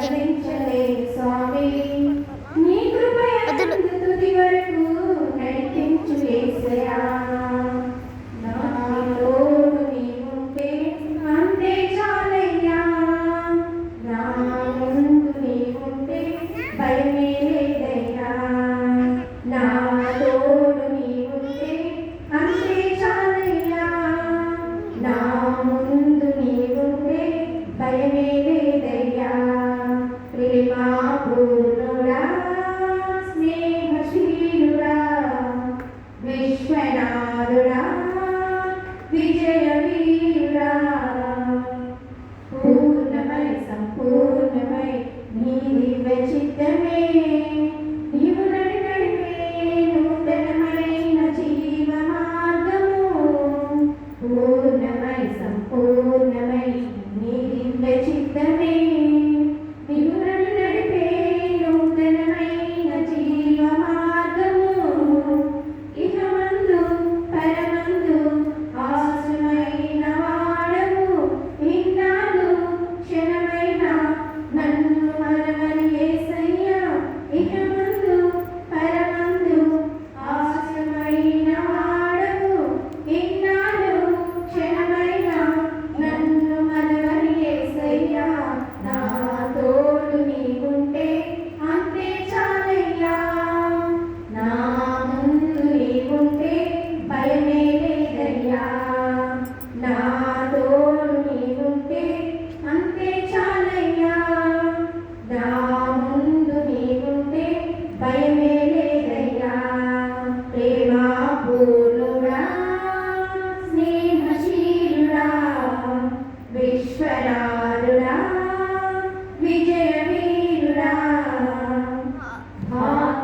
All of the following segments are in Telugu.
Thank you.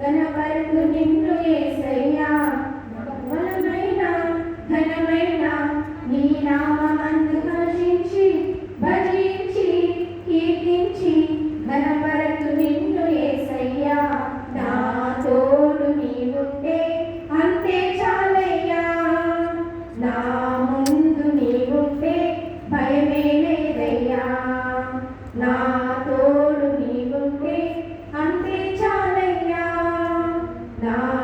ఘనపరుగు నిన్ను యేసయ్యా బలమైన ఘనమైన నీ నామందు హర్షించి భజించి కీర్తించి ఘనపరతు నిన్ను యేసయ్యా నా తోడు నీవుంటే అంతే చాలయ్యా. నా నా